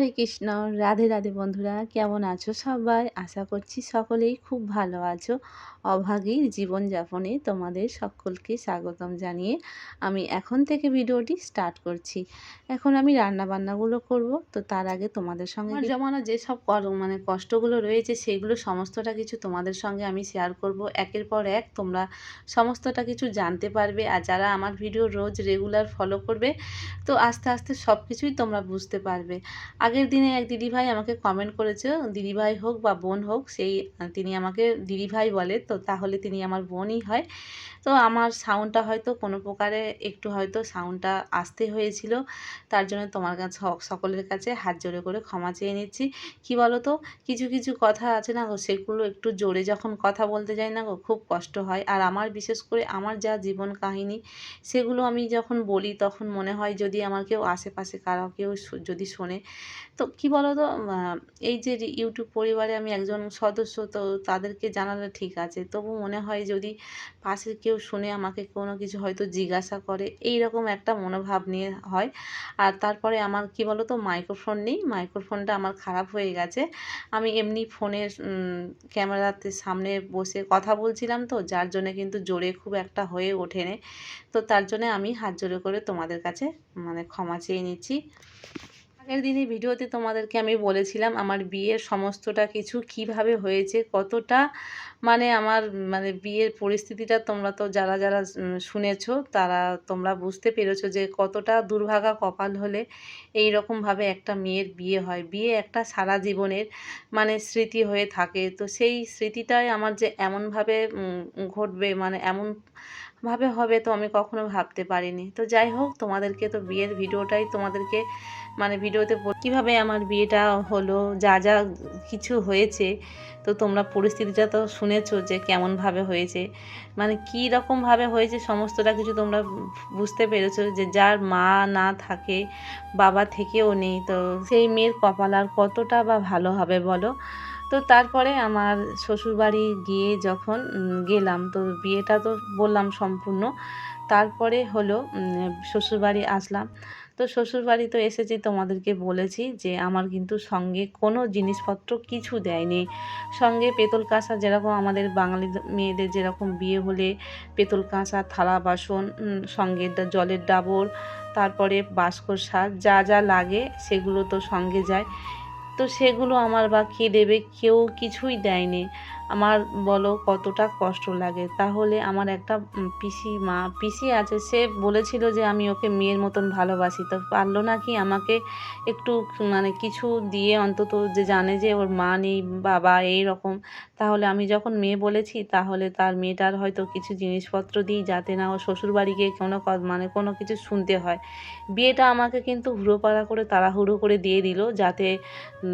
হরে কৃষ্ণ। রাধে রাধে বন্ধুরা কেমন আছো সবাই? আশা করছি সকলেই খুব ভালো আছো। অভাগীর জীবনযাপনে তোমাদের সকলকে স্বাগতম জানিয়ে আমি এখন থেকে ভিডিওটি স্টার্ট করছি। এখন আমি রান্না বান্নাগুলো করব। তো তার আগে তোমাদের সঙ্গে আমার জমানো যেসব কর- মানে কষ্টগুলো রয়েছে সেগুলো সমস্তটা কিছু তোমাদের সঙ্গে আমি শেয়ার করব। একের পর এক তোমরা সমস্তটা কিছু জানতে পারবে। আর যারা আমার ভিডিও রোজ রেগুলার ফলো করবে তো আস্তে আস্তে সব কিছুই তোমরা বুঝতে পারবে। আগের দিনে এক দিদিভাই আমাকে কমেন্ট করেছে, দিদিভাই হোক বা বোন হোক, সেই, তিনি আমাকে দিদিভাই বলে, তো তাহলে তিনি আমার বোনই হয়। তো আমার সাউন্ডটা হয়তো কোনো প্রকারে একটু হয়তো সাউন্ডটা আসতে হয়েছিল, তার জন্য তোমার কাছে, সকলের কাছে হাত জোরে করে ক্ষমা চেয়ে নিচ্ছি। কি বলো তো কিছু কিছু কথা আছে না গো, সেগুলো একটু জোরে যখন কথা বলতে যাই না গো, খুব কষ্ট হয়। আর আমার বিশেষ করে আমার যা জীবন কাহিনী, সেগুলো আমি যখন বলি তখন মনে হয় যদি আমার কেউ আশেপাশে কারও, কেউ যদি শোনে তো কি বলো তো এই যে ইউটিউব পরিবারে আমি একজন সদস্য, তো তাদেরকে জানালে ঠিক আছে। তবু মনে হয় যদি পাশের কেউ শুনে আমাকে কোনো কিছু হয়তো জিজ্ঞাসা করে এই রকম একটা মনোভাব নিয়ে হয়। আর তারপরে আমার কি বলো তো মাইক্রোফোন নেই মাইক্রোফোনটা আমার খারাপ হয়ে গেছে। আমি এমনি ফোনের ক্যামেরাতে সামনে বসে কথা বলছিলাম তো, যার জন্য কিন্তু জোরে খুব একটা হয়ে ওঠেনি। তো তার জন্য আমি হাত জোরে করে তোমাদের কাছে মানে ক্ষমা চেয়ে নিচ্ছি। আগের দিনে ভিডিওতে তোমাদেরকে আমি বলেছিলাম আমার বিয়ের সমস্তটা কিছু কীভাবে হয়েছে, কতটা মানে আমার মানে বিয়ের পরিস্থিতিটা তোমরা তো যারা যারা শুনেছো তারা তোমরা বুঝতে পেরেছ যে কতটা দুর্ভাগা কপাল হলে এই রকমভাবে একটা মেয়ের বিয়ে হয়। বিয়ে একটা সারা জীবনের মানে স্মৃতি হয়ে থাকে। তো সেই স্মৃতিটাই আমার যে এমনভাবে ঘটবে মানে এমন ভাবে হবে তো আমি কখনো ভাবতে পারিনি। তো যাই হোক, তোমাদেরকে তো বিয়ের ভিডিওটাই তোমাদেরকে মানে ভিডিওতে কীভাবে আমার বিয়েটা হলো, যা যা কিছু হয়েছে, তো তোমরা পরিস্থিতিটা তো শুনেছো যে কেমনভাবে হয়েছে। মানে কী রকমভাবে হয়েছে সমস্তটা কিছু তোমরা বুঝতে পেরেছ যে যার মা না থাকে, বাবা থেকেও নেই। তো সেই মেয়ের কপাল আর কতটা বা ভালো হবে বলো? তো তারপরে আমার শ্বশুরবাড়ি গিয়ে যখন গেলাম, তো বিয়েটা তো বললাম সম্পূর্ণ। তারপরে হলো শ্বশুরবাড়ি আসলাম। তো শ্বশুরবাড়ি তো এসেছি, তোমাদেরকে বলেছি যে আমার কিন্তু সঙ্গে কোনো জিনিসপত্র কিছু দেয়নি। সঙ্গে পেতল কাঁসা যেরকম আমাদের বাঙালি মেয়েদের যেরকম বিয়ে হলে পেতল কাঁসা, থালা বাসন সঙ্গে জলের ডাবর, তারপরে বাস্কর সাজ যা যা লাগে সেগুলো তো সঙ্গে যায়। তো সেগুলো আমার বা কে দেবে কেউ কিছুই দেয়নি। আমার বলো কতটা কষ্ট লাগে। তাহলে আমার একটা পিসি মা, পিসি আছে, সে বলেছিল যে আমি ওকে মেয়ের মতন ভালোবাসি। তো পারল না কি আমাকে একটু মানে কিছু দিয়ে অন্তত যে জানে যে ওর মা নেই, বাবা এই রকম। তাহলে আমি যখন মেয়ে বলেছি, তাহলে তার মেয়েটার হয়তো কিছু জিনিসপত্র দিই যাতে না ও শ্বশুরবাড়ি গিয়ে কোনো মানে কোনো কিছু শুনতে হয়। বিয়েটা আমাকে কিন্তু হুড়োপাড়া করে, তাড়াহুড়ো করে দিয়ে দিল যাতে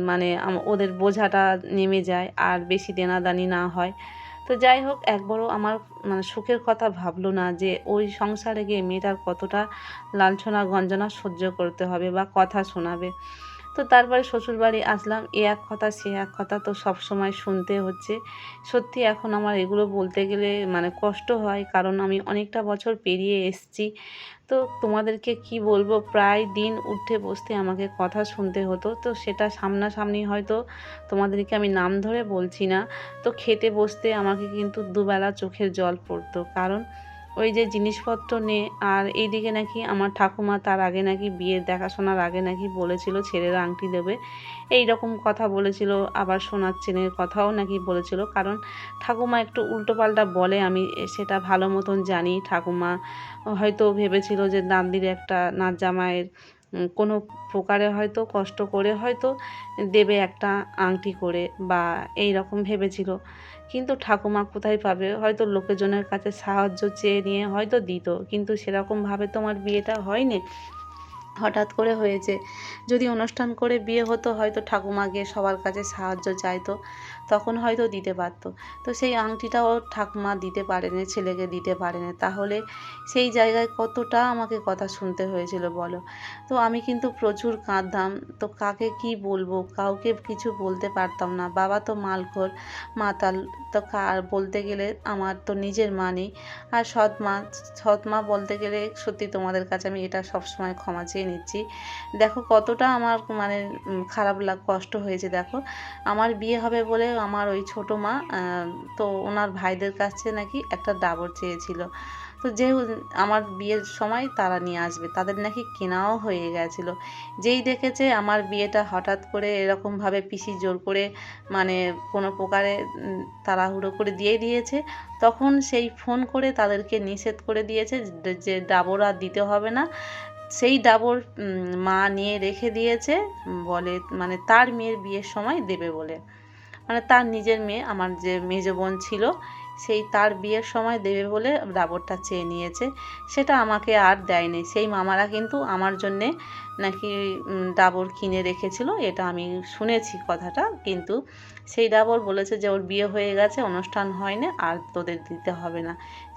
মানে ওদের বোঝাটা নেমে যায়। আর বেশি দেনাদানি না হয়। তো যাই হোক, একবারও আমার মানে সুখের কথা ভাবলো না যে ওই সংসারে গিয়ে মেয়েটার কতটা লাঞ্ছনা গঞ্জনা সহ্য করতে হবে বা কথা শোনাবে। তো তারপরে শ্বশুরবাড়ি আসলাম। এ এক কথা, সে এক কথা তো সব সময় শুনতে হচ্ছে। সত্যি এখন আমার এগুলো বলতে গেলে মানে কষ্ট হয়, কারণ আমি অনেকটা বছর পেরিয়ে এসেছি। তো তোমাদেরকে কি বলব, প্রায় দিন উঠে বসতে আমাকে কথা শুনতে হতো। তো সেটা সামনাসামনি হয়তো তোমাদেরকে আমি নাম ধরে বলছি না। তো খেতে বসতে আমাকে কিন্তু দুবেলা চোখের জল পড়তো। কারণ ওই যে জিনিসপত্র নে, আর এইদিকে নাকি আমার ঠাকুমা তার আগে নাকি বিয়ের দেখাশোনার আগে নাকি বলেছিল ছেলেরা আংটি দেবে। এই রকম কথা বলেছিল, আবার সোনার চেনের কথাও নাকি বলেছিল। কারণ ঠাকুমা একটু উল্টোপাল্টা বলে, আমি সেটা ভালো মতন জানি। ঠাকুমা হয়তো ভেবেছিল যে নান্দির একটা নাচ জামাইয়ের কোনো প্রকারে হয়তো কষ্ট করে হয়তো দেবে একটা আংটি করে বা এই রকম ভেবেছিল। কিন্তু ঠাকুমা কোথায় পাবে? হয়তো লোকজনের কাছে সাহায্য চেয়ে নিয়ে হয়তো দিত। কিন্তু সেরকমভাবে তোমার বিয়েটা হয়নি। হঠাৎ করে হয়েছে। যদি অনুষ্ঠান করে বিয়ে হতো, হয়তো ঠাকুমাকে সবার কাছে সাহায্য চাইতো, তখন হয়তো দিতে পারতো। তো সেই আংটিটাও ঠাকুমা দিতে পারেনি, ছেলেকে দিতে পারে পারেনি। তাহলে সেই জায়গায় কতটা আমাকে কথা শুনতে হয়েছিল বলো? তো আমি কিন্তু প্রচুর কাঁদতাম। তো কাকে কি বলব? কাউকে কিছু বলতে পারতাম না। বাবা তো মালখোর, মাতাল। তো কার বলতে গেলে আমার তো নিজের মা নেই। আর সৎ মা সৎ মা বলতে গেলে সত্যি তোমাদের কাছে আমি এটা সবসময় ক্ষমা চেয়ে নিচ্ছি। দেখো কতটা আমার মানে খারাপ লাগ, কষ্ট হয়েছে দেখো। আমার বিয়ে হবে বলে আমার ওই ছোটো মা তো ওনার ভাইদের কাছে নাকি একটা ডাবর চেয়েছিল। তো যেহেতু আমার বিয়ের সময় তারা নিয়ে আসবে, তাদের নাকি কেনাও হয়ে গেছিল। যেই দেখেছে আমার বিয়েটা হঠাৎ করে এরকমভাবে পিসি জোর করে মানে কোনো প্রকারে তাড়াহুড়ো করে দিয়ে দিয়েছে, তখন সেই ফোন করে তাদেরকে নিষেধ করে দিয়েছে যে- যে ডাবর আর দিতে হবে না। সেই ডাবর মা নিয়ে রেখে দিয়েছে বলে মানে তার মেয়ের বিয়ের সময় দেবে বলে। মানে তার নিজের মেয়ে, আমার যে মেজ বোন ছিল, সেই তার বিয়ের সময় দেবে বলে ডাবরটা চেয়ে নিয়েছে। সেটা আমাকে আর দেয়নি। সেই মামারা কিন্তু আমার জন্যে নাকি ডাবর কিনে রেখেছিল, এটা আমি শুনেছি কথাটা, কিন্তু সেই ডাবর বলেছে যে ওর বিয়ে হয়ে গেছে, অনুষ্ঠান হয়নি, আর তোদের দিতে হবে না।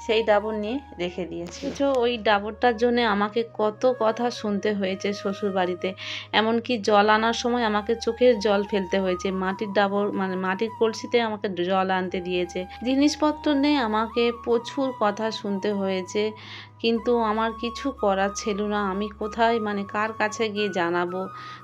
সেই ডাবর নিয়ে রেখে দিয়েছে তো ওই ডাবরটার জন্য আমাকে কত কথা শুনতে হয়েছে শ্বশুর বাড়িতে। এমনকি জল আনার সময় আমাকে চোখের জল ফেলতে হয়েছে। মাটির ডাবর মানে মাটির কলসিতে আমাকে জল আনতে দিয়েছে। জিনিসপত্র নিয়ে আমাকে প্রচুর কথা শুনতে হয়েছে। কিন্তু আমার কিছু করার ছিল না। আমি কোথায় মানে কার কাছে গিয়ে জানাব?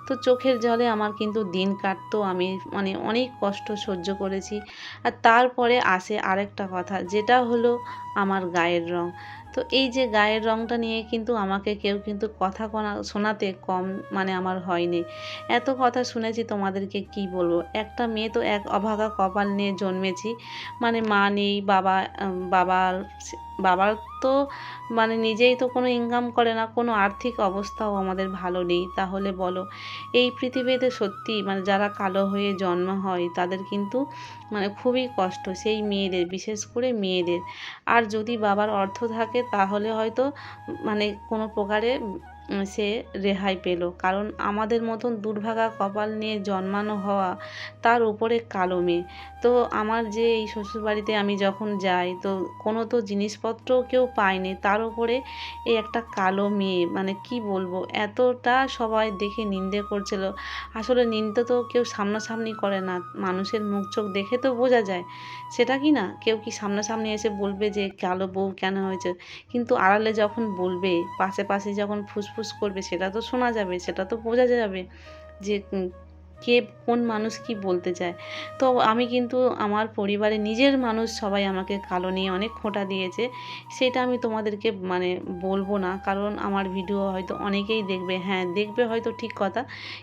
তো চোখের জলে আমার কিন্তু দিন কাটতো। আমি মানে অনেক কষ্ট সহ্য করেছি। আর তারপরে আসে আরেকটা কথা, যেটা হলো আমার গায়ের রং। তো এই যে গায়ের রংটা নিয়ে কিন্তু আমাকে কেউ কিন্তু কথা শোনাতে কম মানে আমার হয়নি। এত কথা শুনেছি তোমাদেরকে কি বলব? একটা মেয়ে তো এক অভাগা কপাল নিয়ে জন্মেছি। মানে মা নেই, বাবা বাবার বাবার তো মানে নিজেই তো কোনো ইনকাম করে না, কোনো আর্থিক অবস্থাও আমাদের ভালো নেই। তাহলে বলো, এই পৃথিবীতে সত্যি মানে যারা কালো হয়ে জন্ম হয়, তাদের কিন্তু মানে খুবই কষ্ট সেই মেয়েদের, বিশেষ করে মেয়েদের। আর যদি বাবার অর্থ থাকে তাহলে হয়তো মানে কোনো প্রকারে সে রেহাই পেল। কারণ আমাদের মতন দুর্ভাগা কপাল নিয়ে জন্মানো হওয়া তার উপরে কালো মেয়ে। তো আমার যে এই শ্বশুরবাড়িতে আমি যখন যাই, তো কোনো তো জিনিসপত্র কেউ পায়নি। তার উপরে এই একটা কালো মেয়ে মানে কি বলব, এতটা সবাই দেখে নিন্দে করছিল। আসলে নিন্দে তো কেউ সামনাসামনি করে না। মানুষের মুখ চোখ দেখে তো বোঝা যায়। সেটা কি না? কেউ কি সামনাসামনি এসে বলবে যে, কালো বউ কেন হয়েছে? কিন্তু আড়ালে যখন বলবে, পাশে পাশে যখন ফুসফুস করবে, সেটা তো শোনা যাবে, সেটা তো বোঝা যাবে যে কে, কোন মানুষ কি বলতে চায়। তো আমি কিন্তু আমার পরিবারে নিজের মানুষ সবাই আমাকে কালো নিয়ে অনেক খোঁটা দিয়েছে, সেটা আমি তোমাদেরকে মানে বলব না, কারণ আমার ভিডিও হয়তো অনেকেই দেখবে হ্যাঁ দেখবে হয়তো ঠিক কথা,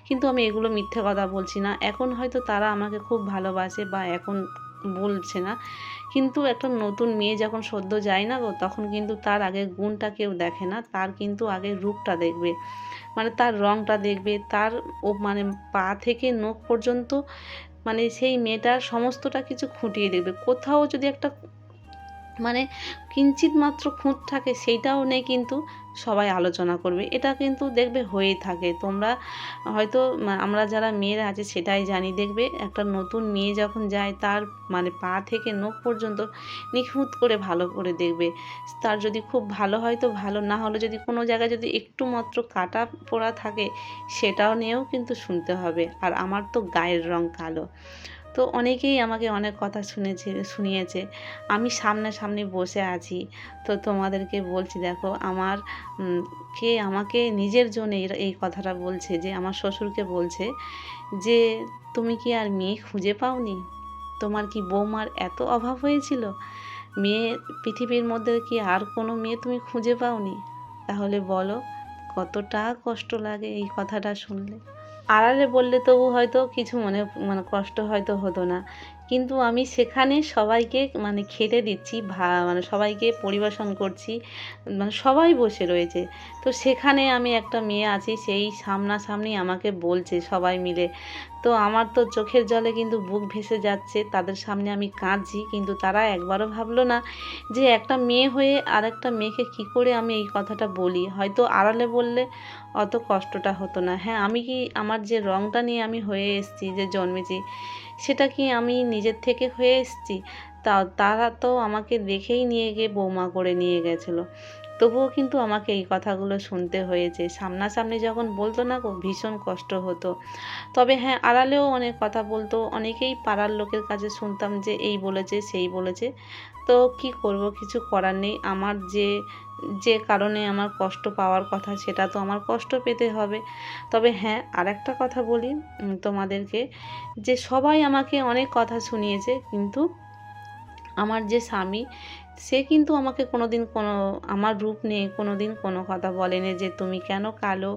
কিন্তু আমি এগুলো মিথ্যে কথা বলছি না। এখন হয়তো তারা আমাকে খুব ভালোবাসে বা এখন বলছে না। কিন্তু একটা নতুন মেয়ে যখন সদ্য যায় না গো, তখন কিন্তু তার আগে গুণটা কেউ দেখে না, তার কিন্তু আগে রূপটা দেখবে। মানে তার রঙটা দেখবে, তার ও মানে পা থেকে নখ পর্যন্ত মানে সেই মেয়েটার সমস্তটা কিছু খুঁটিয়ে দেখবে। কোথাও যদি একটা মানে কিঞ্চিত মাত্র খুঁত থাকে সেইটাও নেই কিন্তু সবাই আলোচনা করবে। এটা কিন্তু দেখবে হয়েই থাকে। তোমরা হয়তো আমরা যারা মেয়েরা আছে সেটাই জানি। দেখবে একটা নতুন মেয়ে যখন যায় তার মানে পা থেকে নখ পর্যন্ত নিখুঁত করে ভালো করে দেখবে। তার যদি খুব ভালো হয় তো ভালো, না হলে যদি কোনো জায়গায় যদি একটু মাত্র কাটা পোড়া থাকে সেটাও নিয়েও কিন্তু শুনতে হবে। আর আমার তো গায়ের রং কালো। তো অনেকেই আমাকে অনেক কথা শুনেছে, শুনিয়েছে। আমি সামনাসামনি বসে আছি। তো তোমাদেরকে বলছি, দেখো, আমার কে আমাকে নিজের জন্য এই- কথাটা বলছে যে, আমার শ্বশুরকে বলছে যে, তুমি কি আর মেয়ে খুঁজে পাওনি? তোমার কি বৌমার এত অভাব হয়েছিল? মেয়ে, পৃথিবীর মধ্যে কি আর কোনো মেয়ে তুমি খুঁজে পাওনি? তাহলে বলো, কতটা কষ্ট লাগে এই কথাটা শুনলে। আড়ালে বললে তবু হয়তো কিছু মনে মানে কষ্ট হয়তো হতো না। কিন্তু আমি সেখানে সবাইকে মানে খেতে দিচ্ছি, ভা মানে সবাইকে পরিবেশন করছি মানে সবাই বসে রয়েছে। তো সেখানে আমি একটা মেয়ে আছি, সেই সামনাসামনি আমাকে বলছে সবাই মিলে তো আমার তো চোখের জলে কিন্তু বুক ভেসে যাচ্ছে, তাদের সামনে আমি কাঁদছি, কিন্তু তারা একবারও ভাবলো না যে একটা মেয়ে হয়ে আর একটা মেয়েকে কী করে আমি এই কথাটা বলি। হয়তো আড়ালে বললে অত কষ্টটা হতো না। হ্যাঁ আমি কি আমার যে রঙটা নিয়ে আমি হয়ে এসেছি, যে জন্মেছি, সেটা কি আমি নিজের থেকে হয়ে এসেছি? তা, তারা তো আমাকে দেখেই নিয়ে গিয়ে বৌমা করে নিয়ে গেছিল। তবুও কিন্তু আমাকে এই কথাগুলো শুনতে হয়েছে। সামনাসামনি যখন বলতো না গো, ভীষণ কষ্ট হতো। তবে হ্যাঁ আড়ালেও অনেক কথা বলতো। অনেকেই পাড়ার লোকের কাছে শুনতাম যে এই বলেছে, সেই বলেছে। তো কি করব, কিছু করার নেই। আমার যে যে কারণে আমার কষ্ট পাওয়ার কথা, সেটা তো আমার কষ্ট পেতে হবে। তবে হ্যাঁ আর একটা কথা বলি তোমাদেরকে, যে সবাই আমাকে অনেক কথা শুনিয়েছে, কিন্তু আমার যে স্বামী সে কিন্তু আমাকে কোনো দিন কোনো, আমার রূপ নিয়ে কোনো দিন কোনো কথা বলেনি যে তুমি কেন কালো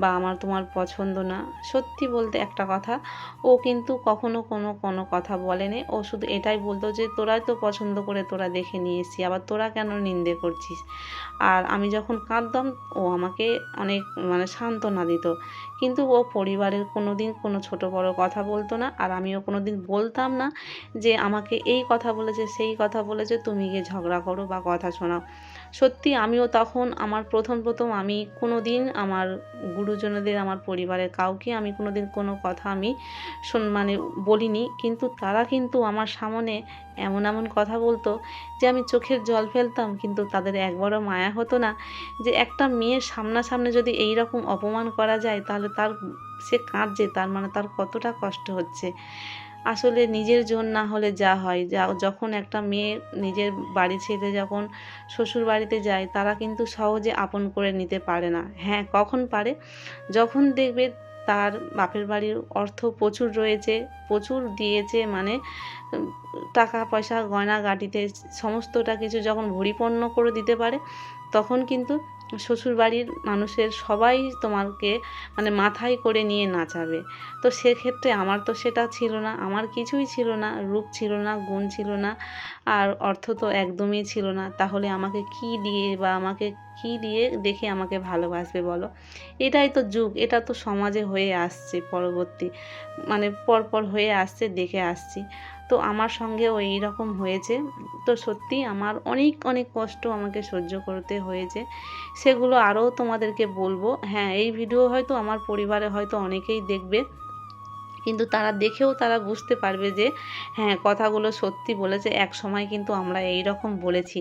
বা আমার তোমার পছন্দ না। সত্যি বলতে একটা কথা, ও কিন্তু কখনো কোনো কোনো কথা বলেনি। ও শুধু এটাই বলতো যে তোরাই তো পছন্দ করে তোরা দেখে নিয়ে আবার তোরা কেন নিন্দে করছিস? আর আমি যখন কাঁদতাম, ও আমাকে অনেক মানে সান্ত্বনা দিত। কিন্তু ও পরিবারের কোনো দিন কোনো ছোটো বড়ো কথা বলতো না, আর আমিও কোনো দিন বলতাম না যে আমাকে এই কথা বলেছে, সেই কথা বলেছে, তুমি গিয়ে ঝগড়া করো বা কথা শোনাও। সত্যি আমিও তখন আমার প্রথম প্রথম আমি কোনো দিন আমার গুরুজনদের, আমার পরিবারের কাউকে আমি কোনো দিন কোনো কথা আমি শোন মানে বলিনি। কিন্তু তারা কিন্তু আমার সামনে এমন এমন কথা বলতো যে আমি চোখের জল ফেলতাম, কিন্তু তাদের একবারও মায়া হতো না। যে একটা মেয়ের সামনাসামনি যদি এই রকম অপমান করা যায়, তাহলে তার সে কাঁদছে, তার মানে তার কতটা কষ্ট হচ্ছে। আসলে নিজের জন্য না হলে যা হয়। যা, যখন একটা মেয়ে নিজের বাড়ি ছেড়ে যখন শ্বশুর বাড়িতে যায়, তারা কিন্তু সহজে আপন করে নিতে পারে না। হ্যাঁ কখন পারে? যখন দেখবে তার বাপের বাড়ির অর্থ প্রচুর রয়েছে, প্রচুর দিয়েছে মানে টাকা পয়সা গয়না গাটিতে সমস্তটা কিছু যখন ভরিপূর্ণ করে দিতে পারে, তখন কিন্তু শ্বশুরবাড়ির মানুষের সবাই তোমাকে মানে মাথায় করে নিয়ে নাচাবে। তো সেক্ষেত্রে আমার তো সেটা ছিল না, আমার কিছুই ছিল না, রূপ ছিল না, গুণ ছিল না, আর অর্থ তো একদমই ছিল না। তাহলে আমাকে কি দিয়ে বা আমাকে কি দিয়ে দেখে আমাকে ভালোবাসবে বলো? এটাই তো যুগ, এটা তো সমাজে হয়ে আসছে পরবর্তী মানে পরপর হয়ে আসছে, দেখে আসছি। তো আমার সঙ্গেও এই রকম হয়েছে। তো সত্যি আমার অনেক অনেক কষ্ট আমাকে সহ্য করতে হয়েছে। সেগুলো আরও তোমাদেরকে বলব। হ্যাঁ এই ভিডিও হয়তো আমার পরিবারে হয়তো অনেকেই দেখবে। কিন্তু তারা দেখেও তারা বুঝতে পারবে যে হ্যাঁ কথাগুলো সত্যি বলেছে, এক সময় কিন্তু আমরা এই রকম বলেছি।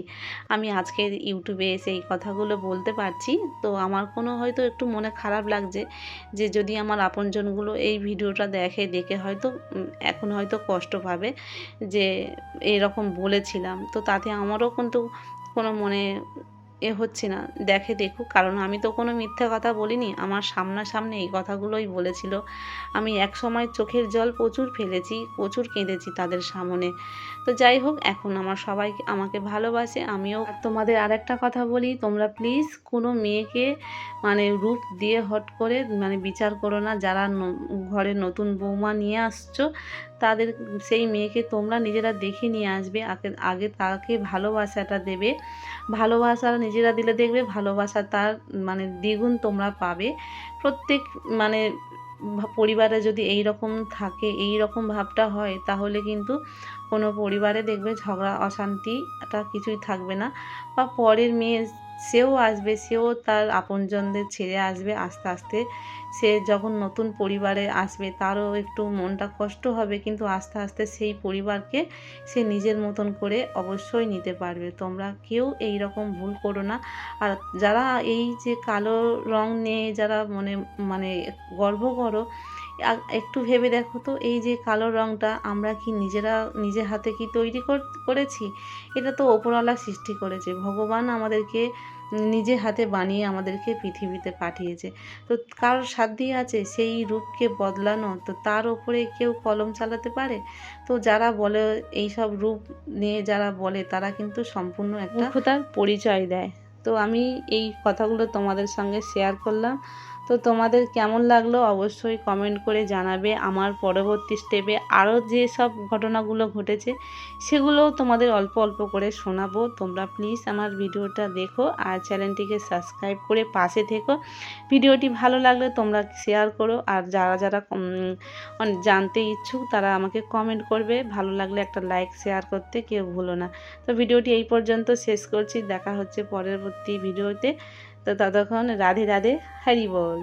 আমি আজকে ইউটিউবে এসে এই কথাগুলো বলতে পারছি। তো আমার কোনো হয়তো একটু মনে খারাপ লাগছে যে, যদি আমার আপনজনগুলো এই ভিডিওটা দেখে দেখে হয়তো এখন হয়তো কষ্ট পাবে যে, এরকম বলেছিলাম। তো তাতে আমারও কিন্তু কোনো মনে এ হচ্ছে না, দেখে দেখুক কারণ আমি তো কোনো মিথ্যা কথা বলিনি, আমার সামনাসামনি এই কথাগুলোই বলেছিল। আমি এক সময় চোখের জল প্রচুর ফেলেছি, প্রচুর কেঁদেছি তাদের সামনে। তো যাই হোক, এখন আমার সবাই আমাকে ভালোবাসে, আমিও। তোমাদের আরেকটা কথা বলি, তোমরা প্লিজ কোনো মেয়েকে মানে রূপ দিয়ে হট করে মানে বিচার করো না, যারা ঘরে নতুন বৌমা নিয়ে আসছো, তাদের সেই মেয়েকে তোমরা নিজেরা দেখে নিয়ে আসবে, আগে আগে তাকে ভালোবাসাটা দেবে। ভালোবাসা নিজেরা দিলে দেখবে, ভালোবাসা তার মানে দ্বিগুণ তোমরা পাবে। প্রত্যেক মানে পরিবারে যদি এই রকম থাকে এই রকম ভাবটা হয়, তাহলে কিন্তু কোনো পরিবারে দেখবে ঝগড়া, অশান্তিটা কিছুই থাকবে না। বা পরের মেয়ে সেও আসবে, সেও তার আপনজনদের ছেড়ে আসবে আস্তে আস্তে। সে যখন নতুন পরিবারে আসবে, তারও একটু মনটা কষ্ট হবে, কিন্তু আস্তে আস্তে সেই পরিবারকে সে নিজের মতন করে অবশ্যই নিতে পারবে। তোমরা কেউ এই রকম ভুল করো না। আর যারা এই যে কালো রং নিয়ে যারা মনে মানে গর্ব করো একটু ভেবে দেখো তো এই যে কালো রঙটা আমরা কি নিজেরা নিজের হাতে কি তৈরি করেছি? এটা তো ওপরওয়ালা সৃষ্টি করেছে। ভগবান আমাদেরকে নিজে হাতে বানিয়ে আমাদেরকে পৃথিবীতে পাঠিয়েছে। তো কারোর সাধ্যই আছে সেই রূপকে বদলানো? তো তার ওপরে কেউ কলম চালাতে পারে? তো যারা বলে এই সব রূপ নিয়ে যারা বলে তারা কিন্তু সম্পূর্ণ একটা পরিচয় দেয়। তো আমি এই কথাগুলো তোমাদের সঙ্গে শেয়ার করলাম। তো তোমাদের কেমন লাগল অবশ্যই কমেন্ট করে জানাবে। আমার পরবর্তী স্টেপে আরও যে সব ঘটনাগুলো ঘটেছে, সেগুলোও তোমাদের অল্প অল্প করে শোনাবো। তোমরা প্লিজ আমার ভিডিওটা দেখো আর চ্যানেলটিকে সাবস্ক্রাইব করে পাশে থেকো। ভিডিওটি ভালো লাগলে তোমরা শেয়ার করো আর যারা যারা জানতে ইচ্ছুক তারা আমাকে কমেন্ট করবে। ভালো লাগলে একটা লাইক শেয়ার করতে কেউ ভুলো না। তো ভিডিওটি এই পর্যন্ত শেষ করছি। দেখা হচ্ছে পরবর্তী ভিডিওতে। তো ততক্ষণ রাধে রাধে হরি বল।